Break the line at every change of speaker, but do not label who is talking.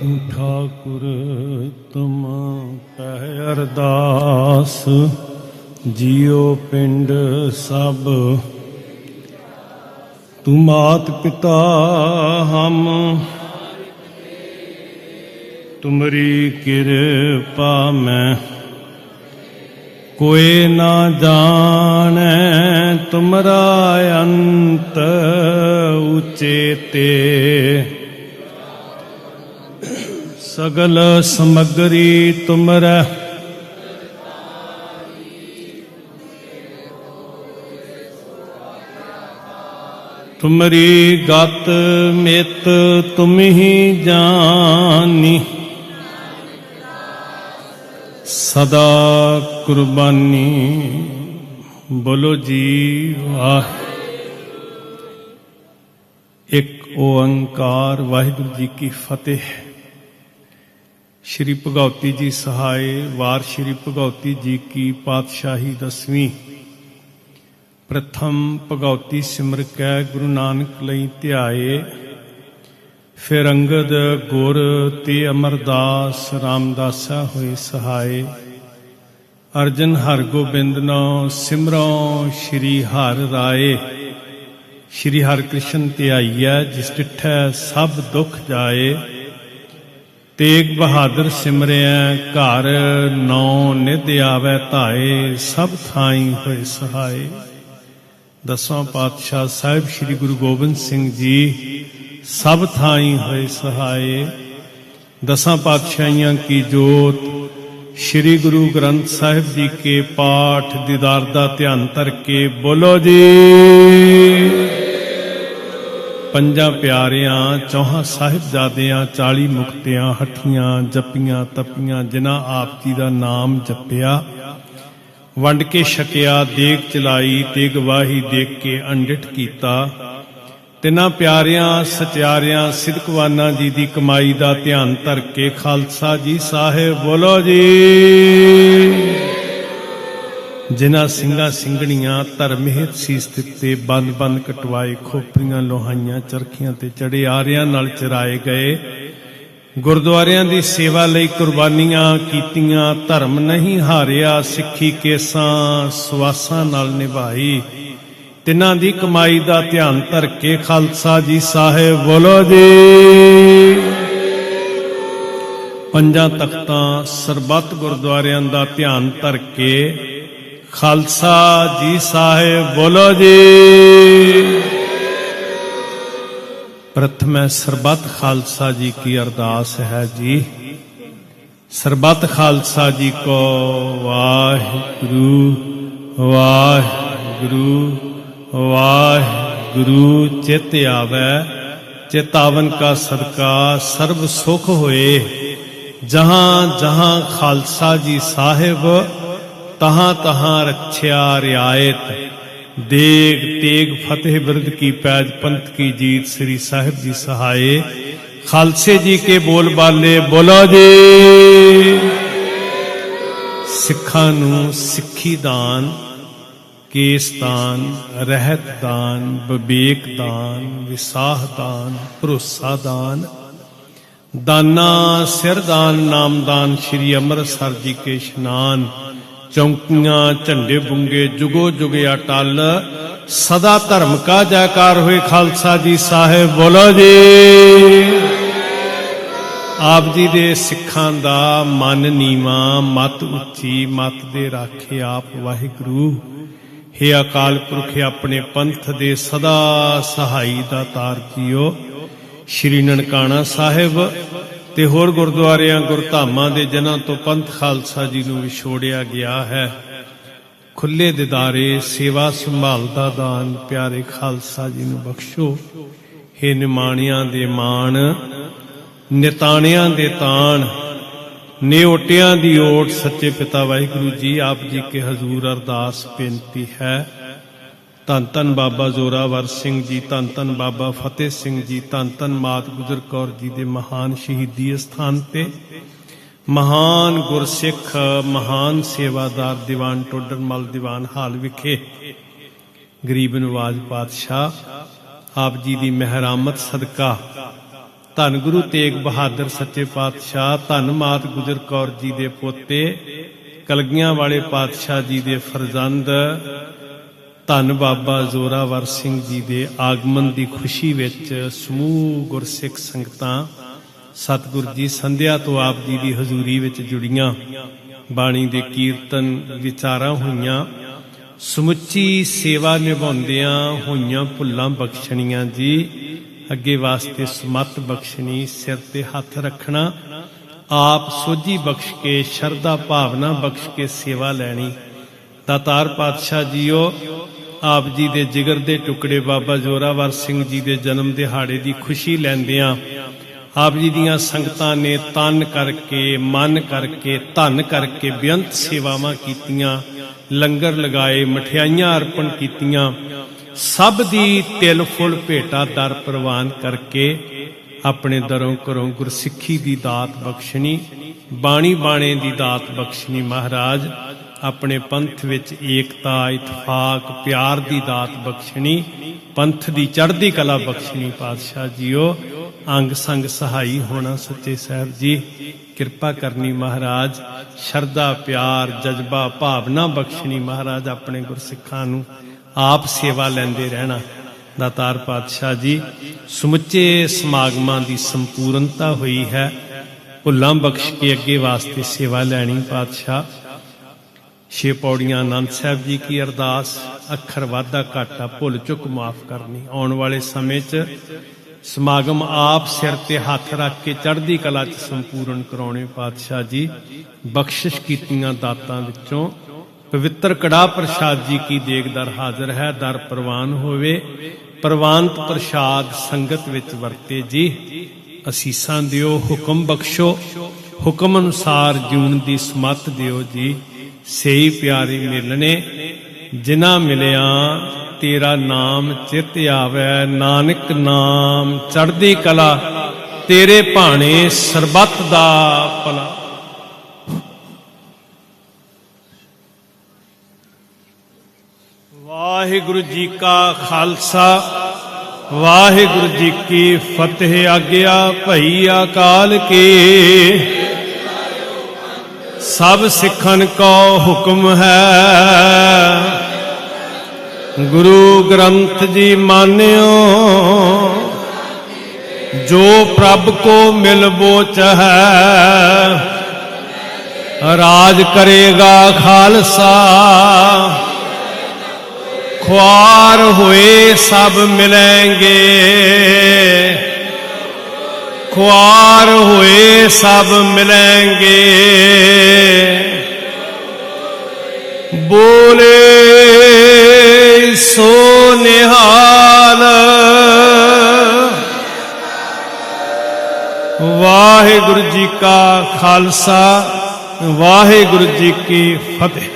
ਤੂੰ ਠਾਕੁਰ ਤੁਮ ਕਹਿ ਅਰਦਾਸ ਜੀਉ ਪਿੰਡ ਸਭ। ਤੂੰ ਮਾਤ ਪਿਤਾ ਹਮ, ਤੁਮਰੀ ਕਿਰਪਾ ਮੈਂ। ਕੋਈ ਨਾ ਜਾਣੈ ਤੁਮਰਾ ਅੰਤ ਉਚੇਤੇ ਸਗਲ ਸਮਗਰੀ ਤੁਮਰੈ। ਤੁਮਰੀ ਗਤ ਮਿਤ ਤੁਮ ਜਾਨੀ। ਸਦਾ ਕੁਰਬਾਨੀ ਬੋਲੋ ਜੀ ਵਾਹ। ਇੱਕ ਓੰਕਾਰ ਵਾਹਿਗੁਰੂ ਜੀ ਕੀ ਫਤਿਹ। ਸ਼੍ਰੀ ਭਗਉਤੀ ਜੀ ਸਹਾਏ, ਵਾਰ ਸ਼੍ਰੀ ਭਗਉਤੀ ਜੀ ਕੀ ਪਾਤਸ਼ਾਹੀ ਦਸਵੀਂ। ਪ੍ਰਥਮ ਭਗਉਤੀ ਸਿਮਰ ਕੈ, ਗੁਰੂ ਨਾਨਕ ਲਈ ਧਿਆਏ। ਫਿਰ ਅੰਗਦ ਗੁਰ ਤੇ ਅਮਰਦਾਸ ਰਾਮਦਾਸਾ ਹੋਏ ਸਹਾਏ। ਅਰਜਨ ਹਰਗੋਬਿੰਦ ਨੋ ਸਿਮਰੋ ਸ਼੍ਰੀ ਹਰਿ ਰਾਏ। ਸ਼੍ਰੀ ਹਰਿ ਕ੍ਰਿਸ਼ਨ ਧਿਆਈਐ, ਜਿਸ ਡਿਠੈ ਸਭ ਦੁੱਖ ਜਾਏ। ਤੇਗ ਬਹਾਦਰ ਸਿਮਰਿਐ ਘਰ ਨੌ ਨਿਧ ਆਵੈ ਧਾਏ, ਸਭ ਥਾਈ ਹੋਏ ਸਹਾਏ। ਦਸਵਾਂ ਪਾਤਸ਼ਾਹ ਸਾਹਿਬ ਸ੍ਰੀ ਗੁਰੂ ਗੋਬਿੰਦ ਸਿੰਘ ਜੀ, ਸਭ ਥਾਈ ਹੋਏ ਸਹਾਏ। ਦਸਾਂ ਪਾਤਸ਼ਾਹੀਆਂ ਕੀ ਜੋਤ, ਸ੍ਰੀ ਗੁਰੂ ਗ੍ਰੰਥ ਸਾਹਿਬ ਜੀ ਕੇ ਪਾਠ, ਦੀਦਾਰ ਦਾ ਧਿਆਨ ਧਰ ਕੇ ਬੋਲੋ ਜੀ। ਪੰਜਾਂ ਪਿਆਰਿਆਂ, ਚੌਹਾਂ ਸਾਹਿਬਜ਼ਾਦਿਆਂ 40 ਮੁਕਤਿਆਂ, ਹੱਠੀਆਂ, ਜਪੀਆਂ, ਤਪੀਆਂ, ਜਿਨ੍ਹਾਂ ਆਪ ਜੀ ਦਾ ਨਾਮ ਜਪਿਆ। ਵੰਡ ਕੇ ਛਕਿਆ, ਦੇਗ ਚਲਾਈ ਤੇ ਗਵਾਹੀ ਦੇਖ ਕੇ ਅੰਡਿਟ ਕੀਤਾ। ਤਿੰਨਾਂ ਪਿਆਰਿਆਂ, ਸਚਿਆਰਿਆਂ, ਸਿਦਕਵਾਨਾਂ ਜੀ ਦੀ ਕਮਾਈ ਦਾ ਧਿਆਨ ਧਰ ਕੇ ਖਾਲਸਾ ਜੀ ਸਾਹਿਬ ਬੋਲੋ ਜੀ। ਜਿਨ੍ਹਾਂ ਸਿੰਘਾਂ ਸਿੰਘਣੀਆਂ ਧਰਮ ਹਿਤ ਸੀਸ ਦਿੱਤੇ ਬੰਦ ਬੰਦ ਕਟਵਾਏ, ਖੋਪਰੀਆਂ ਲੋਹਾਈਆਂ, ਚਰਖੀਆਂ ਤੇ ਚੜੇ, ਆਰਿਆਂ ਨਾਲ ਚਰਾਏ ਗਏ। ਗੁਰਦੁਆਰਿਆਂ ਦੀ ਸੇਵਾ ਲਈ ਕੁਰਬਾਨੀਆਂ ਕੀਤੀਆਂ, ਧਰਮ ਨਹੀਂ ਹਾਰਿਆ, ਸਿੱਖੀ ਕੇਸਾਂ ਸਵਾਸਾਂ ਨਾਲ ਨਿਭਾਈ। ਤਿੰਨਾਂ ਦੀ ਕਮਾਈ ਦਾ ਧਿਆਨ ਧਰ ਕੇ ਖਾਲਸਾ ਜੀ ਸਾਹਿਬ ਬੋਲੋ ਜੀ। ਪੰਜਾਂ ਤਖਤਾਂ ਸਰਬੱਤ ਗੁਰਦੁਆਰਿਆਂ ਦਾ ਧਿਆਨ ਧਰ ਕੇ ਖਾਲਸਾ ਜੀ ਸਾਹਿਬ ਬੋਲੋ ਜੀ। ਪ੍ਰਥਮੈ ਸਰਬੱਤ ਖਾਲਸਾ ਜੀ ਕੀ ਅਰਦਾਸ ਹੈ ਜੀ। ਸਰਬੱਤ ਖਾਲਸਾ ਜੀ ਕੋ ਵਾਹਿਗੁਰੂ ਵਾਹਿਗੁਰੂ ਵਾਹਿਗੁਰੂ, ਚਿਤ ਆਵੈ, ਚੇਤਾਵਨ ਕਾ ਸਦਕਾ, ਸਰਬ ਸੁਖ ਹੋਏ। ਜਹਾਂ ਜਹਾਂ ਖਾਲਸਾ ਜੀ ਸਾਹਿਬ ਤਹਾਂ ਤਹਾਂ ਰੱਖਿਆ ਰਿਆਇਤ। ਦੇਗ ਤੇਗ ਫਤਿਹ ਬਿਰਦ ਕੀ ਪੈਜ ਪੰਥ ਕੀ ਜੀਤ ਸ੍ਰੀ ਸਾਹਿਬ ਜੀ ਸਹਾਏ। ਖਾਲਸੇ ਜੀ ਕੇ ਬੋਲ ਬਾਲੇ, ਬੋਲੋ ਜੀ। ਸਿੱਖਾਂ ਨੂੰ ਸਿੱਖੀ ਦਾਨ, ਕੇਸ ਦਾਨ, ਰਹਿਤ ਦਾਨ, ਵਿਵੇਕ ਦਾਨ, ਵਿਸਾਹ ਦਾਨ, ਭਰੋਸਾ ਦਾਨ। ਦਾਨਾ ਸਿਰ ਦਾਨ, ਨਾਮ ਦਾਨ ਸ੍ਰੀ ਅੰਮ੍ਰਿਤਸਰ ਜੀ ਕੇ ਇਸ਼ਨਾਨ। ਚੌਂਕੀਆਂ, ਝੰਡੇ ਬੁੰਗੇ, ਜੁਗੋ ਜੁਗਿਆ ਟਲ। ਸਦਾ ਧਰਮ ਕਾ ਜੈਕਾਰ ਹੋਏ ਖਾਲਸਾ ਜੀ ਸਾਹਿਬ, ਬੋਲੋ ਜੀ। ਆਪ ਜੀ ਦੇ ਸਿੱਖਾਂ ਦਾ ਮਨ ਨੀਵਾ, ਮਤ ਉੱਚੀ, ਮਤ ਦੇ ਰਾਖੇ ਆਪ ਵਾਹਿਗੁਰੂ। ਹੇ ਅਕਾਲ ਪੁਰਖ, ਆਪਣੇ ਪੰਥ ਦੇ ਸਦਾ ਸਹਾਈ ਦਾ ਤਾਰ ਜੀਓ ਸ਼੍ਰੀ ਨਨਕਾਣਾ ਸਾਹਿਬ ਤੇ ਹੋਰ ਗੁਰਦੁਆਰਿਆਂ, ਗੁਰਧਾਮਾਂ ਦੇ ਜਨਾਂ ਤੋਂ ਪੰਥ ਖਾਲਸਾ ਜੀ ਨੂੰ ਵਿਛੋੜਿਆ ਗਿਆ ਹੈ। ਖੁੱਲੇ ਦਿਦਾਰੇ, ਸੇਵਾ ਸੰਭਾਲ ਦਾ ਦਾਨ ਪਿਆਰੇ ਖਾਲਸਾ ਜੀ ਨੂੰ ਬਖਸ਼ੋ। ਹੇ ਨਿਮਾਣਿਆਂ ਦੇ ਮਾਣ, ਨਿਤਾਣਿਆਂ ਦੇ ਤਾਣ ਨਿਓਟਿਆਂ ਦੀ ਓਟ ਸੱਚੇ ਪਿਤਾ ਵਾਹਿਗੁਰੂ ਜੀ, ਆਪ ਜੀ ਕੇ ਹਜ਼ੂਰ ਅਰਦਾਸ ਬੇਨਤੀ ਹੈ। ਧੰਨ ਧੰਨ ਬਾਬਾ ਜ਼ੋਰਾਵਰ ਸਿੰਘ ਜੀ, ਧੰਨ ਧੰਨ ਬਾਬਾ ਫਤਿਹ ਸਿੰਘ ਜੀ, ਧੰਨ ਧੰਨ ਮਾਤ ਗੁਜਰ ਕੌਰ ਜੀ ਦੇ ਮਹਾਨ ਸ਼ਹੀਦੀ ਸਥਾਨ ਤੇ ਮਹਾਨ ਗੁਰਸਿੱਖ, ਮਹਾਨ ਸੇਵਾਦਾਰ ਦੀਵਾਨ ਟੋਡਰਮਲ ਦੀਵਾਨ ਹਾਲ ਵਿਖੇ ਗਰੀਬ ਨਵਾਜ ਪਾਤਸ਼ਾਹ ਆਪ ਜੀ ਦੀ ਮਹਿਰਾਮਤ ਸਦਕਾ। ਧੰਨ ਗੁਰੂ ਤੇਗ ਬਹਾਦਰ ਸੱਚੇ ਪਾਤਸ਼ਾਹ, ਧੰਨ ਮਾਤ ਗੁਜਰ ਕੌਰ ਜੀ ਦੇ ਪੋਤੇ, ਕਲਗੀਆਂ ਵਾਲੇ ਪਾਤਸ਼ਾਹ ਜੀ ਦੇ ਫਰਜ਼ੰਦ ਧੰਨ ਬਾਬਾ ਜ਼ੋਰਾਵਰ ਸਿੰਘ ਜੀ ਦੇ ਆਗਮਨ ਦੀ ਖੁਸ਼ੀ ਵਿੱਚ ਸਮੂਹ ਗੁਰਸਿੱਖ ਸੰਗਤਾਂ, ਸਤਿਗੁਰ ਜੀ ਸੰਧਿਆ ਤੋਂ ਆਪ ਜੀ ਦੀ ਹਜ਼ੂਰੀ ਵਿੱਚ ਜੁੜੀਆਂ। ਬਾਣੀ ਦੇ ਕੀਰਤਨ ਵਿਚਾਰਾਂ ਹੋਈਆਂ। ਸਮੁੱਚੀ ਸੇਵਾ ਨਿਭਾਉਂਦਿਆਂ ਹੋਈਆਂ ਭੁੱਲਾਂ ਬਖਸ਼ਣੀਆਂ ਜੀ। ਅੱਗੇ ਵਾਸਤੇ ਸਮਤ ਬਖਸ਼ਣੀ, ਸਿਰ ਤੇ ਹੱਥ ਰੱਖਣਾ। ਆਪ ਸੋਝੀ ਬਖਸ਼ ਕੇ, ਸ਼ਰਧਾ ਭਾਵਨਾ ਬਖਸ਼ ਕੇ ਸੇਵਾ ਲੈਣੀ। ਦਾਤਾਰ ਪਾਤਸ਼ਾਹ ਜੀਓ ਆਪ ਜੀ ਦੇ ਜਿਗਰ ਦੇ ਟੁਕੜੇ ਬਾਬਾ ਜੋਰਾਵਰ ਸਿੰਘ ਜੀ ਦੇ ਜਨਮ ਦਿਹਾੜੇ ਦੀ ਖੁਸ਼ੀ ਲੈਂਦਿਆਂ ਆਪ ਜੀ ਦੀਆਂ ਸੰਗਤਾਂ ਨੇ ਤਨ ਕਰਕੇ, ਮਨ ਕਰਕੇ, ਧਨ ਕਰਕੇ ਬੇਅੰਤ ਸੇਵਾਵਾਂ ਕੀਤੀਆਂ, ਲੰਗਰ ਲਗਾਏ, ਮਠਿਆਈਆਂ ਅਰਪਣ ਕੀਤੀਆਂ, ਸਭ ਦੀ ਤਿਲ ਫੁੱਲ ਭੇਟਾ ਦਰ ਪ੍ਰਵਾਨ ਕਰਕੇ ਆਪਣੇ ਦਰੋਂ ਘਰੋਂ ਗੁਰਸਿੱਖੀ ਦੀ ਦਾਤ ਬਖਸ਼ਣੀ, ਬਾਣੀ ਬਾਣੇ ਦੀ ਦਾਤ ਬਖਸ਼ਣੀ ਮਹਾਰਾਜ। ਆਪਣੇ ਪੰਥ ਵਿੱਚ ਏਕਤਾ ਇਤਫਾਕ ਪਿਆਰ ਦੀ ਦਾਤ ਬਖਸ਼ਣੀ, ਪੰਥ ਦੀ ਚੜ੍ਹਦੀ ਕਲਾ ਬਖਸ਼ਣੀ ਪਾਤਸ਼ਾਹ ਜੀਓ। ਅੰਗ ਸੰਗ ਸਹਾਈ ਹੋਣਾ ਸੱਚੇ ਸਾਹਿਬ ਜੀ। ਕਿਰਪਾ ਕਰਨੀ ਮਹਾਰਾਜ। ਸ਼ਰਧਾ, ਪਿਆਰ, ਜਜ਼ਬਾ, ਭਾਵਨਾ ਬਖਸ਼ਣੀ ਮਹਾਰਾਜ ਆਪਣੇ ਗੁਰਸਿੱਖਾਂ ਨੂੰ। ਆਪ ਸੇਵਾ ਲੈਂਦੇ ਰਹਿਣਾ। ਦਾਤਾਰ ਪਾਤਸ਼ਾਹ ਜੀ, ਸਮੁੱਚੇ ਸਮਾਗਮਾਂ ਦੀ ਸੰਪੂਰਨਤਾ ਹੋਈ ਹੈ। ਭੁੱਲਾਂ ਬਖਸ਼ ਕੇ ਅੱਗੇ ਵਾਸਤੇ ਸੇਵਾ ਲੈਣੀ ਪਾਤਸ਼ਾਹ। ਛੇ ਪੌੜੀਆਂ ਆਨੰਦ ਸਾਹਿਬ ਜੀ ਕੀ ਅਰਦਾਸ, ਅੱਖਰ ਵਾਧਾ ਘਾਟਾ ਭੁੱਲ ਚੁੱਕ ਮਾਫ ਕਰਨੀ। ਆਉਣ ਵਾਲੇ ਸਮੇਂ 'ਚ ਸਮਾਗਮ ਆਪ ਸਿਰ ਤੇ ਹੱਥ ਰੱਖ ਕੇ ਚੜ੍ਹਦੀ ਕਲਾ 'ਚ ਸੰਪੂਰਨ ਕਰਾਉਣੇ ਪਾਤਸ਼ਾਹ ਜੀ। ਬਖਸ਼ਿਸ਼ ਕੀਤੀਆਂ ਦਾਤਾਂ ਵਿੱਚੋਂ ਪਵਿੱਤਰ ਕੜਾ ਪ੍ਰਸ਼ਾਦ ਜੀ ਕੀ ਦੇਗ ਦਰ ਹਾਜ਼ਰ ਹੈ, ਦਰ ਪ੍ਰਵਾਨ ਹੋਵੇ। ਪ੍ਰਵਾਨਤ ਪ੍ਰਸ਼ਾਦ ਸੰਗਤ ਵਿੱਚ ਵਰਤੇ ਜੀ। ਅਸੀਸਾਂ ਦਿਓ, ਹੁਕਮ ਬਖਸ਼ੋ। ਹੁਕਮ ਅਨੁਸਾਰ ਜੂਨ ਦੀ ਸਮਤ ਦਿਓ ਜੀ। ਸਹੀ ਪਿਆਰੀ ਮਿਲਣੇ ਜਿਨ੍ਹਾਂ ਮਿਲਿਆ ਤੇਰਾ ਨਾਮ ਚਿਤ ਆਵੇ। ਨਾਨਕ ਨਾਮ ਚੜ੍ਹਦੀ ਕਲਾ, ਤੇਰੇ ਭਾਣੇ ਸਰਬੱਤ ਦਾ ਭਲਾ। ਵਾਹਿਗੁਰੂ ਜੀ ਕਾ ਖਾਲਸਾ, ਵਾਹਿਗੁਰੂ ਜੀ ਕੀ ਫਤਿਹ। ਆਗਿਆ ਭਈ ਅਕਾਲ ਕੀ। ਸਭ ਸਿੱਖਣ ਕੋ ਹੁਕਮ ਹੈ। ਗੁਰੂ ਗ੍ਰੰਥ ਜੀ ਮਾਨਿਓ, ਜੋ ਪ੍ਰਭ ਕੋ ਮਿਲ ਬੋਚ ਹੈ, ਰਾਜ ਕਰੇਗਾ ਖਾਲਸਾ। ਖੁਆਰ ਹੋਏ ਸਭ ਮਿਲेंगे ਖੁਆਰ ਹੋਏ ਸਭ ਮਿਲेंगे ਬੋਲੇ ਸੋ ਨਿਹਾਲ। ਵਾਹਿਗੁਰੂ ਜੀ ਕਾ ਖਾਲਸਾ, ਵਾਹਿਗੁਰੂ ਜੀ ਕੀ ਫਤਿਹ।